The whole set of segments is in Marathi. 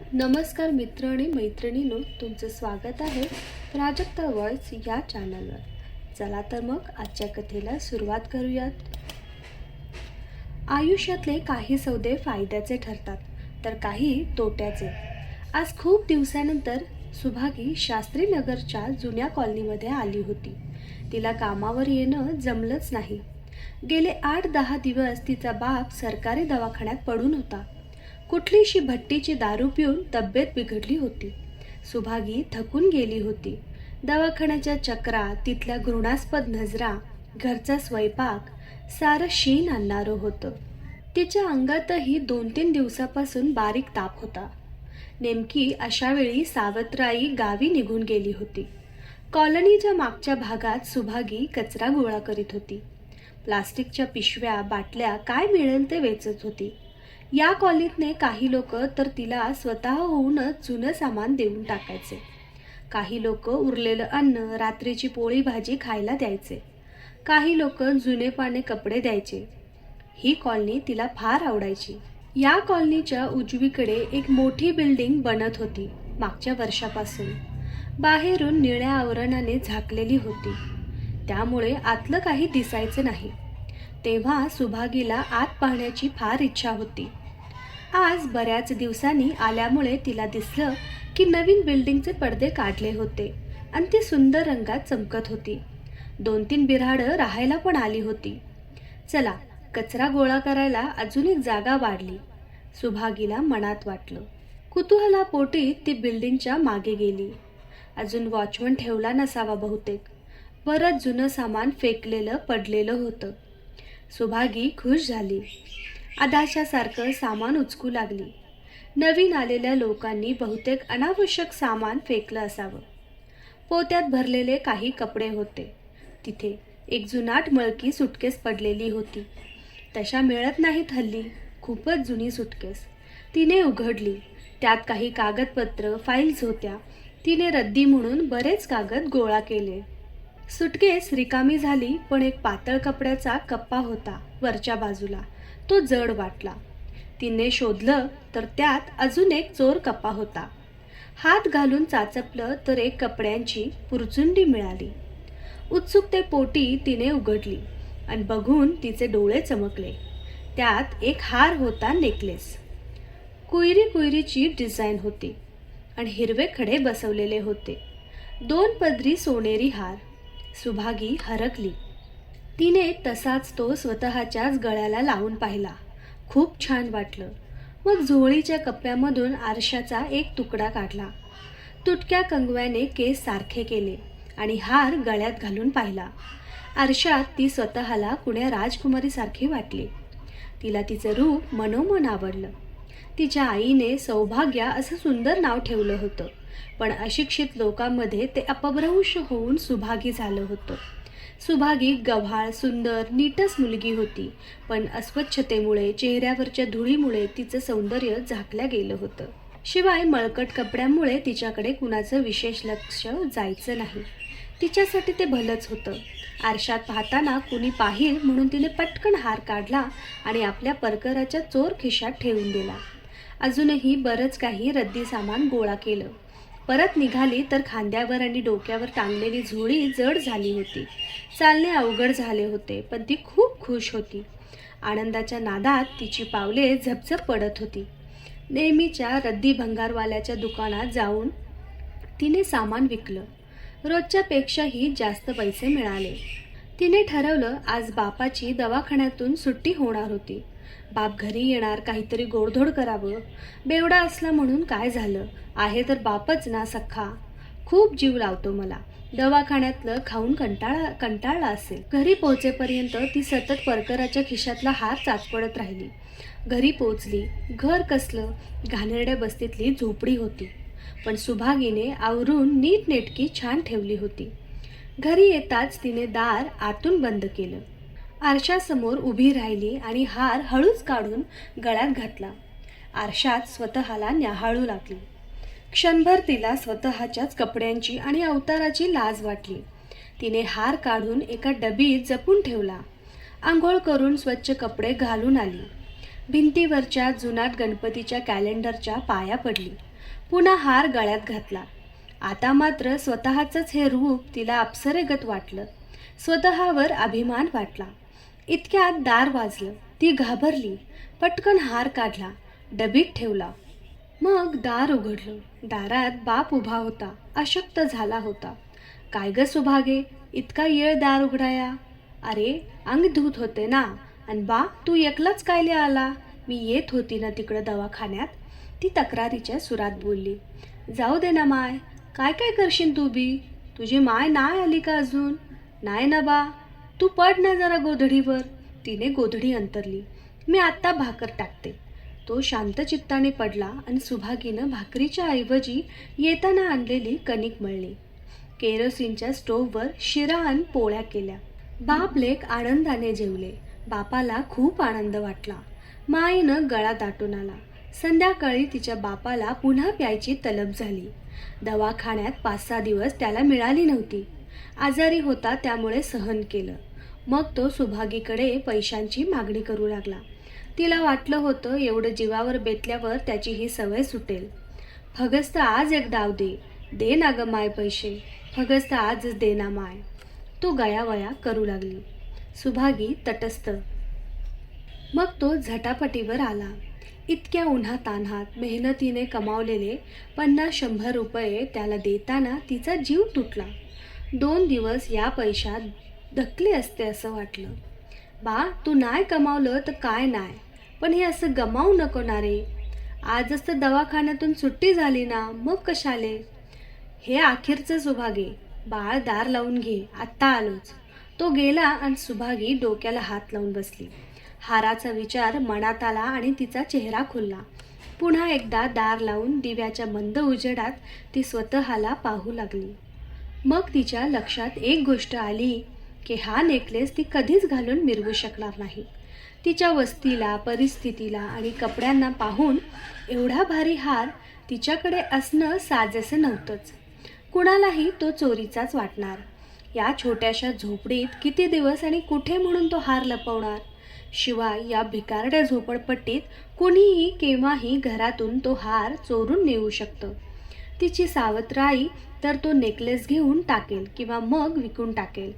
नमस्कार मित्र आणि मैत्रिणीनो तुमचं स्वागत आहे प्राजक्ता वॉइस या चॅनलवर चला तर मग आजच्या कथेला सुरुवात करूयात. आयुष्यातले काही सौदे फायद्याचे ठरतात तर काही तोट्याचे. आज खूप दिवसानंतर सुभागी शास्त्रीनगरच्या जुन्या कॉलनीमध्ये आली होती. तिला कामावर येणं जमलंच नाही. गेले आठ दहा दिवस तिचा बाप सरकारी दवाखान्यात पडून होता. कुठलीशी भट्टीची दारू पिऊन तब्येत बिघडली होती. सुभागी थकून गेली होती. दवाखान्याच्या चक्रा तिथल्या घृणास्पद नजरा घरचा स्वयंपाक सारं शीन आणणारं होतं. तिच्या अंगातही दोन तीन दिवसापासून बारीक ताप होता. नेमकी अशा वेळी सावत्राई गावी निघून गेली होती. कॉलनीच्या मागच्या भागात सुभागी कचरा गोळा करीत होती. प्लास्टिकच्या पिशव्या बाटल्या काय मिळेल ते वेचत होती. या कॉलनीतने काही लोक तर तिला स्वतःहूनच जुनं सामान देऊन टाकायचे. काही लोक उरलेलं अन्न रात्रीची पोळी भाजी खायला द्यायचे. काही लोक जुने पाने कपडे द्यायचे. ही कॉलनी तिला फार आवडायची. या कॉलनीच्या उजवीकडे एक मोठी बिल्डिंग बनत होती मागच्या वर्षापासून. बाहेरून निळ्या आवरणाने झाकलेली होती. त्यामुळे आतलं काही दिसायचं नाही. तेव्हा सुभागीला आत पाहण्याची फार इच्छा होती. आज बऱ्याच दिवसांनी आल्यामुळे तिला दिसलं की नवीन बिल्डिंगचे पडदे काढले होते आणि ती सुंदर रंगात चमकत होती. दोन तीन बिऱ्हाडं राहायला पण आली होती. चला कचरा गोळा करायला अजून एक जागा वाढली सुभागीला मनात वाटलं. कुतूहलापोटी ती बिल्डिंगच्या मागे गेली. अजून वॉचमन ठेवला नसावा बहुतेक. परत जुनं सामान फेकलेलं पडलेलं होतं. सुभागी खुश झाली. आदाशासारखं सामान उचकू लागली. नवीन आलेल्या लोकांनी बहुतेक अनावश्यक सामान फेकलं असावं. पोत्यात भरलेले काही कपडे होते. तिथे एक जुनाट मळकी सुटकेस पडलेली होती. तशा मिळत नाहीत हल्ली. खूपच जुनी सुटकेस. तिने उघडली. त्यात काही कागदपत्र फाईल्स होत्या. तिने रद्दी म्हणून बरेच कागद गोळा केले. सुटकेस रिकामी झाली पण एक पातळ कपड्याचा कप्पा होता वरच्या बाजूला. तो जड वाटला. तिने शोधलं तर त्यात अजून एक चोर कप्पा होता. हात घालून चाचपलं तर एक कपड्यांची पुरचुंडी मिळाली. उत्सुकते पोटी तिने उघडली आणि बघून तिचे डोळे चमकले. त्यात एक हार होता नेकलेस. कुयरी कुयरीची डिझाईन होती आणि हिरवे खडे बसवलेले होते. दोन पदरी सोनेरी हार. सुभागी हरकली. तिने तसाच तो स्वतःच्याच गळ्याला लावून पाहिला. खूप छान वाटलं. मग झोळीच्या कप्प्यामधून आरशाचा एक तुकडा काढला. तुटक्या कंगव्याने केस सारखे केले आणि हार गळ्यात घालून पाहिला. आरशात ती स्वतःला कुण्या राजकुमारीसारखी वाटली. तिला तिचं रूप मनोमन आवडलं. तिच्या आईने सौभाग्या असं सुंदर नाव ठेवलं होतं. पण अशिक्षित लोकांमध्ये ते अपभ्रंश होऊन सुभागी झालं होतं. सुभागी गव्हाळ सुंदर नीटच मुलगी होती पण अस्वच्छतेमुळे चेहऱ्यावरच्या धुळीमुळे तिचं सौंदर्य झाकल्या गेलं होतं. शिवाय मळकट कपड्यांमुळे तिच्याकडे कुणाचं विशेष लक्ष जायचं नाही. तिच्यासाठी ते भलंच होतं. आरशात पाहताना कुणी पाहिल म्हणून तिने पटकन हार काढला आणि आपल्या परकराच्या चोर खिशात ठेवून दिला. अजूनही बरंच काही रद्दी सामान गोळा केलं. परत निघाली तर खांद्यावर आणि डोक्यावर टांगलेली झोळी जड झाली होती. चालणे अवघड झाले होते पण ती खूप खुश होती. आनंदाच्या नादात तिची पावले झपझप पडत होती. नेहमीच्या रद्दी भंगारवाल्याच्या दुकानात जाऊन तिने सामान विकलं. रोजच्यापेक्षाही जास्त पैसे मिळाले. तिने ठरवलं आज बापाची दवाखान्यातून सुट्टी होणार होती. बाप घरी येणार काहीतरी गोडधोड करावं. बेवडा असला म्हणून काय झालं? आहे तर बापच ना सख्खा. खूप जीव लावतो मला. दवाखान्यातलं खाऊन कंटाळा कंटाळला असेल. घरी पोहोचेपर्यंत ती सतत परकराच्या खिशातला हार चाचपडत राहिली. घरी पोचली घर कसलं? घाणेरड्या बस्तीतली झोपडी होती. पण सुभागीने आवरून नीटनेटकी छान ठेवली होती. घरी येताच तिने दार आतून बंद केलं. आरशासमोर उभी राहिली आणि हार हळूच काढून गळ्यात घातला. आरशात स्वतःला न्याहाळू लागली. क्षणभर तिला स्वतःच्याच कपड्यांची आणि अवताराची लाज वाटली. तिने हार काढून एका डबीत जपून ठेवला. आंघोळ करून स्वच्छ कपडे घालून आली. भिंतीवरच्या जुनाट गणपतीच्या कॅलेंडरच्या पाया पडली. पुन्हा हार गळ्यात घातला. आता मात्र स्वतःचंच हे रूप तिला अप्सरेगत वाटलं. स्वतःवर अभिमान वाटला. इतक्यात दार वाजलं. ती घाबरली. पटकन हार काढला. डबीत ठेवला. मग दार उघडलं. दारात बाप उभा होता. अशक्त झाला होता. काय ग सुभागे? इतका येळ दार उघडाया? अरे अंग धूत होते ना. आणि बा तू एकलाच कायले आला? मी येत होती ना तिकडं दवाखान्यात. ती तक्रारीच्या सुरात बोलली. जाऊ दे ना माय. काय काय करशील तू बी? तुझी माय नाही आली का अजून? नाही ना बा. तू पड ना जरा गोधडीवर. तिने गोधडी अंतरली. मी आत्ता भाकर टाकते. तो शांत चित्ताने पडला आणि सुभागीनं भाकरीच्या ऐवजी येताना आणलेली कणिक मळली. केरोसिनच्या स्टोव्हवर शिरा आणि पोळ्या केल्या. बाप लेक आनंदाने जेवले. बापाला खूप आनंद वाटला. माईनं गळा दाटून आला. संध्याकाळी तिच्या बापाला पुन्हा प्यायची तलब झाली. दवाखान्यात पाच सहा दिवस त्याला मिळाली नव्हती. आजारी होता त्यामुळे सहन केलं. मग तो सुभागीकडे पैशांची मागणी करू लागला. तिला वाटलं होतं एवढं जीवावर बेतल्यावर त्याची ही सवय सुटेल. फगस्त आज एक डाव दे. दे ना ग माय पैसे. फगस्त आजच दे ना माय. तो गयावया करू लागली. सुभागी तटस्थ. मग तो झटापटीवर आला. इतक्या उन्हा तान्हात मेहनतीने कमावलेले पन्नास शंभर रुपये त्याला देताना तिचा जीव तुटला. दोन दिवस या पैशात धकली असते असं वाटलं. बा तू नाही कमावलं तर काय नाही? पण हे असं गमावू नको ना रे. आजच तर दवाखान्यातून सुट्टी झाली ना मग कशाले? हे अखेरचं सुभागे बाळ दार लावून घे आत्ता आलोच. तो गेला आणि सुभागी डोक्याला हात लावून बसली. हाराचा विचार मनात आला आणि तिचा चेहरा खुलला. पुन्हा एकदा दार लावून दिव्याच्या मंद उजेडात ती स्वतःला पाहू लागली. मग तिच्या लक्षात एक गोष्ट आली. की हा नेकलेस ती कधीच घालून मिरवू शकणार नाही. तिच्या वस्तीला परिस्थितीला आणि कपड्यांना पाहून एवढा भारी हार तिच्याकडे असणं साजेसं नव्हतंच. कुणालाही तो चोरीचाच वाटणार. या छोट्याशा झोपडीत किती दिवस आणि कुठे म्हणून तो हार लपवणार? शिवाय या भिकारड्या झोपडपट्टीत कुणीही केव्हाही घरातून तो हार चोरून नेऊ शकतं. तिची सावत्र आई तर तो नेकलेस घेऊन टाकेल किंवा मग विकून टाकेल.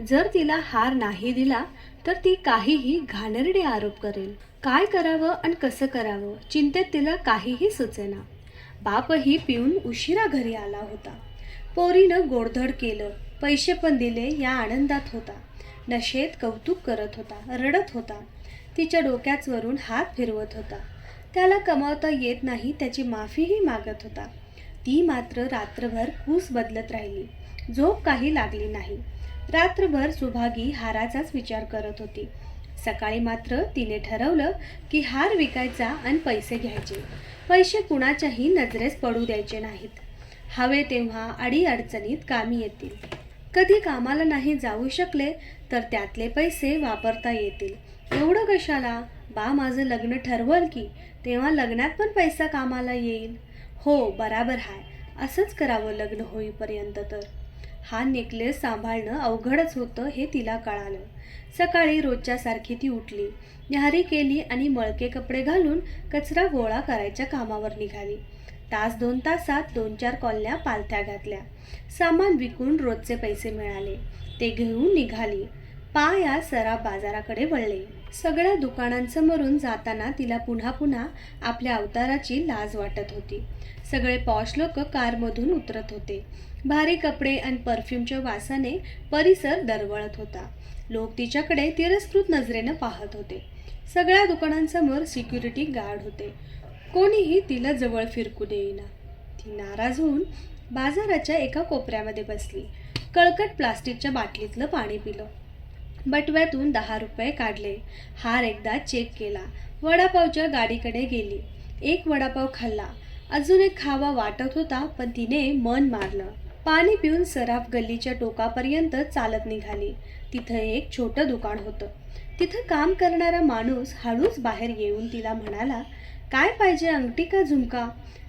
जर तिला हार नाही दिला तर ती काहीही घाणेरडे आरोप करेल. काय करावं आणि कसं करावं चिंतेत तिला काहीही सुचेना. बापही पिऊन उशिरा घरी आला होता. पोरीनं गोडधड केलं पैसे पण दिले या आनंदात होता. नशेत कौतुक करत होता रडत होता. तिच्या डोक्याच वरून हात फिरवत होता. त्याला कमावता येत नाही त्याची माफीही मागत होता. ती मात्र रात्रभर कूस बदलत राहिली. झोप काही लागली नाही. रात्रभर सुभागी हाराचाच विचार करत होती. सकाळी मात्र तिने ठरवलं की हार विकायचा आणि पैसे घ्यायचे. पैसे कुणाच्याही नजरेस पडू द्यायचे नाहीत. हवे तेव्हा अडीअडचणीत कामी येतील. कधी कामाला नाही जाऊ शकले तर त्यातले पैसे वापरता येतील. एवढं कशाला? बा माझं लग्न ठरवल की तेव्हा लग्नात पण पैसा कामाला येईल. हो बराबर हाय. असंच करावं लग्न होईपर्यंत तर. हा नेकलेस सांभाळणं अवघडच होतं हे तिला कळालं. सकाळी रोजच्यासारखी ती उठली. न्याहारी केली आणि मळके कपडे घालून कचरा गोळा करायच्या कामावर निघाली. तास दोन तासात दोन चार कॉलन्या पालथ्या घातल्या. सामान विकून रोजचे पैसे मिळाले. ते घेऊन निघाली. पाया सराब बाजाराकडे वळले. सगळ्या दुकानांसमोरून जाताना तिला पुन्हा पुन्हा आपल्या अवताराची लाज वाटत होती. सगळे पॉश लोक कारमधून उतरत होते. भारी कपडे आणि परफ्यूमच्या वासाने परिसर दरवळत होता. लोक तिच्याकडे तिरस्कृत नजरेनं पाहत होते. सगळ्या दुकानांसमोर सिक्युरिटी गार्ड होते. कोणीही तिला जवळ फिरकू देईना. ती नाराज होऊन बाजाराच्या एका कोपऱ्यामध्ये बसली. कळकट प्लास्टिकच्या बाटलीतलं पाणी पिलं. बटव्यातून दहा रुपये काढले. हार एकदा चेक केला. वडापावच्या गाडीकडे गेली. एक वडापाव खाल्ला. अजून एक खावा वाटत होता पण तिने मन मारलं. पाणी पिऊन सराफ गल्लीच्या टोकापर्यंत चालत निघाली. तिथं एक छोटं दुकान होतं. तिथं काम करणारा माणूस हळूच बाहेर येऊन तिला म्हणाला काय पाहिजे अंगठी का झुमका?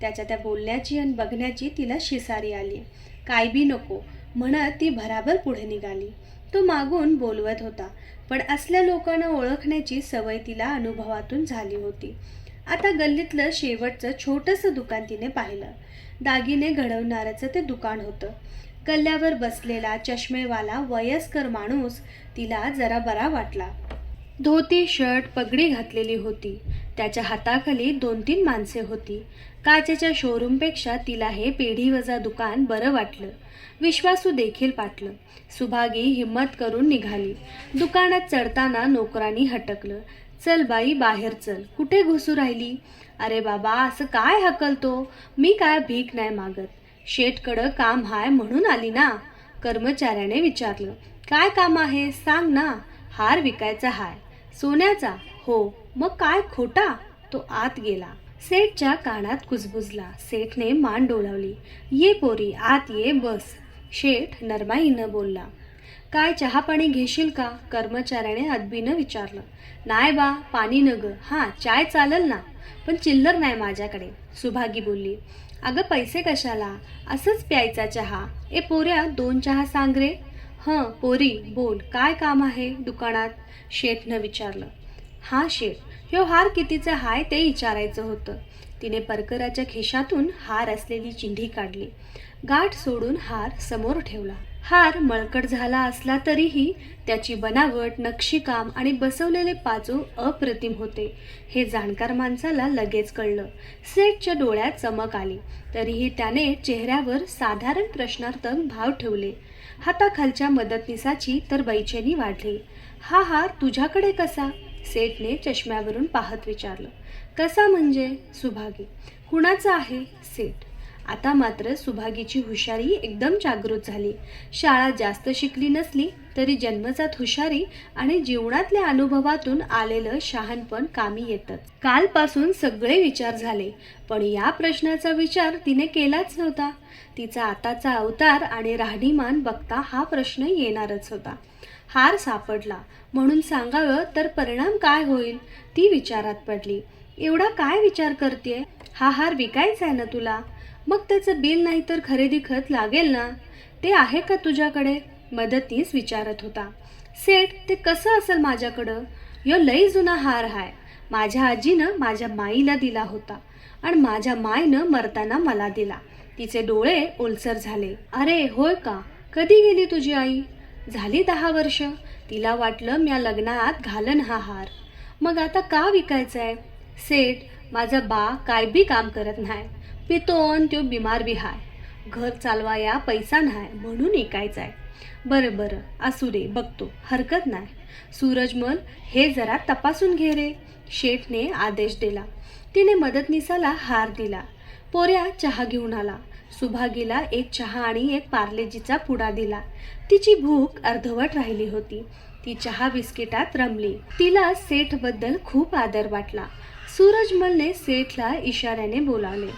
त्याच्या त्या बोलण्याची आणि बघण्याची तिला शिसारी आली. काय बी नको. म्हणत ती भराभर पुढे निघाली. तो मागून बोलवत होता. पण असल्या लोकांना ओळखण्याची सवय तिला अनुभवातून झाली होती. आता गल्लीतलं शेवटचं छोटंसं दुकान तिने पाहिलं. दागिने घडवणाऱ्याचं ते दुकान होतं. कल्ल्यावर बसलेला चष्मेवाला वयस्कर माणूस तिला जरा बरा वाटला. धोती शर्ट पगडी घातलेली होती. त्याच्या हाताखाली दोन तीन माणसे होती. काचेच्या शोरूमपेक्षा तिला हे पेढीवजा दुकान बरं वाटलं. विश्वासू देखील पाटलं सुभागी हिम्मत करून निघाली. दुकानात चढताना नोकरांनी हटकलं. चल बाई बाहेर चल. कुठे घुसू राहिली? अरे बाबा असं काय हकलतो? मी काय भीक नाही मागत. शेटकडं काम हाय म्हणून आली ना. कर्मचाऱ्याने विचारलं. काय काम आहे? सांग ना. हार विकायचा हाय. सोन्याचा. हो. मग काय खोटा? तो आत गेला. सेठच्या कानात कुजबुजला. सेठने मान डोलावली. ये पोरी आत ये बस. शेठ नरमाईनं बोलला. काय चहा पाणी घेशील का? कर्मचाऱ्याने अदबीनं विचारलं. नाही बा पाणी न ग हां चाय चालल ना. पण चिल्लर नाही माझ्याकडे. सुभागी बोलली. अगं पैसे कशाला? असंच प्यायचा चहा. ए पोऱ्या दोन चहा सांग रे. हं पोरी बोल. काय काम आहे दुकानात? शेठनं विचारलं. हा शेठ ह्यो हार कितीचा हाय ते विचारायचं होतं. तिने परकराच्या खिशातून हार असलेली चिंधी काढली. गाठ सोडून हार समोर ठेवला. हार मळकट झाला असला तरीही त्याची बनावट नक्षीकाम आणि बसवलेले पाचू अप्रतिम होते. हे जाणकार माणसाला लगेच कळलं. सेठच्या डोळ्यात चमक आली. तरीही त्याने चेहऱ्यावर साधारण प्रश्नार्थक भाव ठेवले. हाताखालच्या मदतनीसाची तर बैचेनी वाढली. हा हार तुझ्याकडे कसा? सेठने चष्म्यावरून पाहत विचारलं कसा म्हणजे सुभागी? कुणाचा आहे सेठ? आता मात्र सुभागीची हुशारी एकदम जागृत झाली. शाळा जास्त शिकली नसली तरी जन्मजात हुशारी आणि जीवनातल्या अनुभवातून आलेलं शहाणपण कामी येतं कालपासून सगळे विचार झाले पण या प्रश्नाचा विचार तिने केलाच नव्हता. तिचा आताचा अवतार आणि राहणीमान बघता हा प्रश्न येणारच होता. हार सापडला म्हणून सांगावं तर परिणाम काय होईल? ती विचारात पडली. एवढा काय विचार करते हा हार विकायचा आहे ना तुला? मग त्याचं बिल नाही तर खरेदी खत लागेल ना? ते आहे का तुझ्याकडे? मदतीस विचारत होता. सेठ ते कसं असेल माझ्याकडं? यो लई जुना हार हाय. माझ्या आजीनं माझ्या माईला दिला होता आणि माझ्या मायनं मरताना मला दिला. तिचे डोळे ओलसर झाले. अरे होय का? कधी गेली तुझी आई? झाली दहा वर्ष? तिला वाटलं म्या लग्नात घालन हा हार. मग आता का विकायचा आहे सेठ माझा बा काय बी काम करत नाही. पितोन त्यो बिमार बी हाय. घर चालवाया पैसा नाही म्हणून ऐकायचा आहे बरं बरं असू दे बघतो हरकत नाही. सूरजमल हे जरा तपासून घे रे. शेठने आदेश दिला. तिने मदतनीसाला हार दिला. पोऱ्या चहा घेऊन आला. सुभागीला एक चहा आणि एक पार्लेजीचा पुडा दिला. तिची भूक अर्धवट राहिली होती. ती चहा बिस्किटात रमली. तिला सेठबद्दल खूप आदर वाटला. सूरजमलने सेठला इशाऱ्याने बोलावले.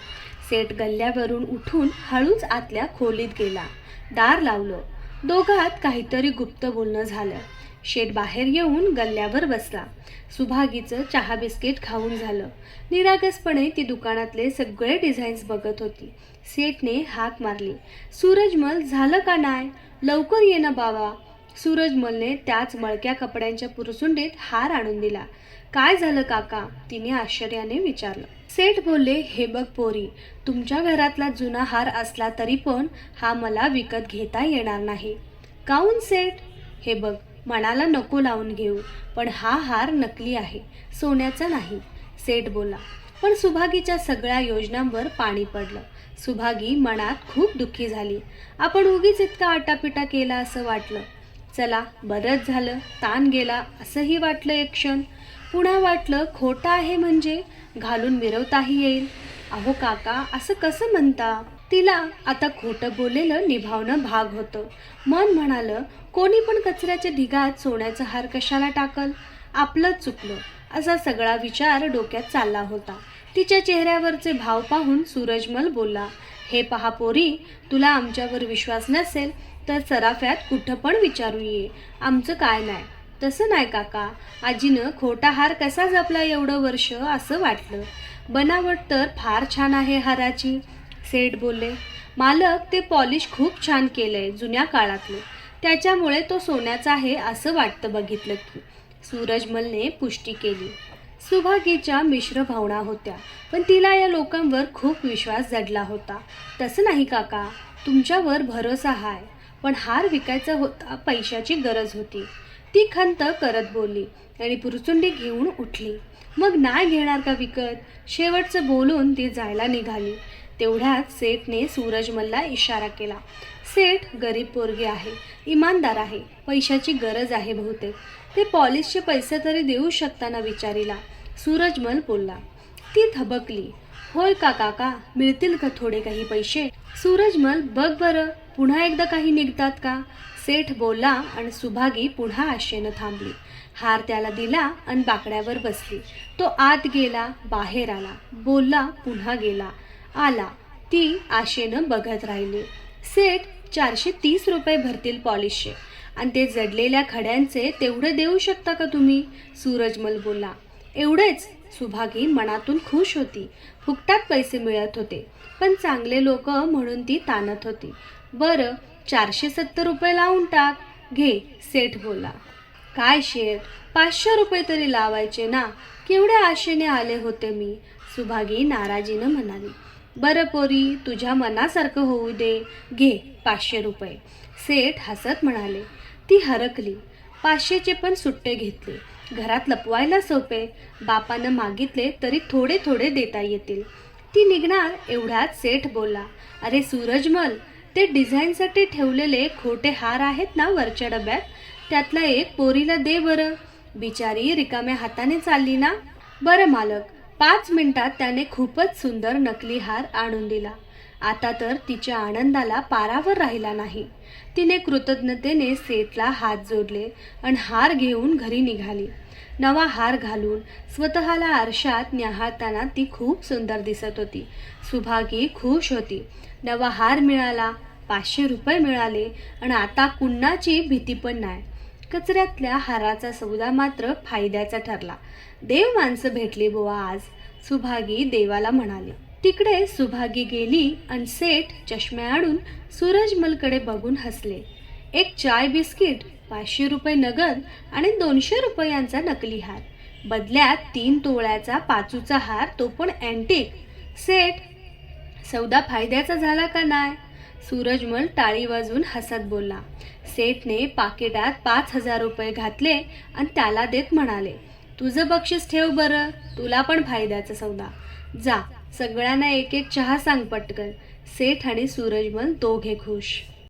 सेठ गल्ल्यावरून उठून हळूच आतल्या खोलीत गेला. दार लावलं. दोघात काहीतरी गुप्त बोलणं झालं. शेठ बाहेर येऊन गल्ल्यावर बसला. सुभागीचं चहा बिस्किट खाऊन झालं. निरागसपणे ती दुकानातले सगळे डिझाईन्स बघत होती. सेठने हाक मारली. सूरजमल झालं का नाही लवकर ये ना बाबा. सूरजमलने त्याच मळक्या कपड्यांच्या पुरसुंडीत हार आणून दिला. काय झालं काका? तिने आश्चर्याने विचारलं. सेठ बोलले हे बघ पोरी तुमच्या घरातला जुना हार असला तरी पण हा मला विकत घेता येणार नाही. काऊन सेठ? हे बघ मनाला नको लावून घेऊ पण हा हार नकली आहे सोन्याचा नाही सेठ बोला पण सुभागीच्या सगळ्या योजनांवर पाणी पडलं. सुभागी मनात खूप दुःखी झाली. आपण उगीच इतका आटापिटा केला असं वाटलं. चला बरंच झालं ताण गेला असंही वाटलं एक क्षण. पुन्हा वाटलं खोटं आहे म्हणजे? घालून मिरवताही येईल. अहो काका असं कसं म्हणता? तिला आता खोटं बोललेलं निभावणं भाग होतं. मन म्हणालं कोणी पण कचऱ्याच्या ढिगात सोन्याचा हार कशाला टाकल? आपलंच चुकलं. असा सगळा विचार डोक्यात चालला होता. तिच्या चेहऱ्यावरचे भाव पाहून सूरजमल बोलला हे पहा पोरी तुला आमच्यावर विश्वास नसेल तर सराफ्यात कुठं पण विचारू ये. आमचं काय नाही. तसं नाही काका. आजीनं खोटा हार कसा जपला एवढं वर्ष? असं वाटलं. बनावट तर फार छान आहे हाराची सेठ बोलले. मालक ते पॉलिश खूप छान केलंय जुन्या काळातलं. त्याच्यामुळे तो सोन्याचा आहे असं वाटतं बघितलं की. सूरजमलने पुष्टी केली. सुभागीच्या मिश्र भावना होत्या पण तिला या लोकांवर खूप विश्वास जडला होता. तसं नाही काका तुमच्यावर भरोसा हाय पण हार विकायचा होता पैशाची गरज होती. ती खंत करत बोलली. आणि पुरचुंडी घेऊन उठली. मग नाही घेणार का विकत? शेवटचं बोलून ती जायला निघाली. तेवढ्यात सेठने सूरजमलला इशारा केला. सेठ गरीब पोरगे आहे इमानदार आहे पैशाची गरज आहे बहुतेक. ते पॉलिशचे पैसे तरी देऊ शकताना विचारीला. सूरजमल बोलला. ती थबकली. होय का काका? मिळतील का थोडे काही पैसे? सूरजमल बघ बरं पुन्हा एकदा काही निघतात का? सेठ बोलला आणि सुभागी पुन्हा आशेनं थांबली. हार त्याला दिला आणि बाकड्यावर बसली. तो आत गेला बाहेर आला. बोलला पुन्हा गेला. आला. ती आशेनं बघत राहिली. सेठ चारशे तीस रुपये भरतील पॉलिशचे. आणि ते जडलेल्या खड्यांचे तेवढे देऊ शकता का तुम्ही? सूरजमल बोलला. एवढेच. सुभागी मनातून खुश होती. फुकटात पैसे मिळत होते. पण चांगले लोक म्हणून ती ताणत होती. बरं चारशे सत्तर रुपये लावून टाक. घे सेठ बोला काय शेठ पाचशे रुपये तरी लावायचे ना. केवढ्या आशेने आले होते मी? सुभागी नाराजीनं म्हणाली. बरं पोरी तुझ्या मनासारखं होऊ दे. घे पाचशे रुपये. सेठ हसत म्हणाले. ती हरकली. पाचशेचे पण सुट्टे घेतले. घरात लपवायला सोपे. बापानं मागितले तरी थोडे थोडे देता येतील. ती निघणार एवढाच सेठ बोलला अरे सूरजमल ते डिझाईनसाठी ठेवलेले खोटे हार आहेत ना वरच्या डब्यात? त्यातला एक पोरीला दे बरं. बिचारी रिकाम्या हाताने चालली ना? बरं मालक पाच मिनिटात त्याने खूपच सुंदर नकली हार आणून दिला. आता तर तिच्या आनंदाला पारावर राहिला नाही. तिने कृतज्ञतेने सेतला हात जोडले आणि हार घेऊन घरी निघाली. नवा हार घालून स्वतःला आरशात न्याहाळताना ती खूप सुंदर दिसत होती. सुभागी खुश होती. नवा हार मिळाला पाचशे रुपये मिळाले आणि आता कुणाची भीती पण नाही कचऱ्यातल्या हाराचा सौदा मात्र फायद्याचा ठरला. देव माणसं भेटली बुवा आज सुभागी देवाला म्हणाली. तिकडे सुभागी गेली आणि सेठ चष्मे आडून सूरजमलकडे बघून हसले. एक चाय बिस्किट पाचशे रुपये नगद आणि दोनशे रुपयांचा नकली हार. बदल्यात तीन तोळ्याचा पाचूचा हार तो पण अँटिक सेठ सौदा फायद्याचा झाला का नाही सूरजमल टाळी वाजून हसत बोलला. सेठने पाकिटात पाच हजार रुपये घातले आणि त्याला देत म्हणाले तुझं बक्षीस ठेव बरं तुला पण फायद्याचा सौदा. जा सगळ्यांना एक एक चहा सांग पटकन. सेठ आणि सूरजमल दोघे खुश.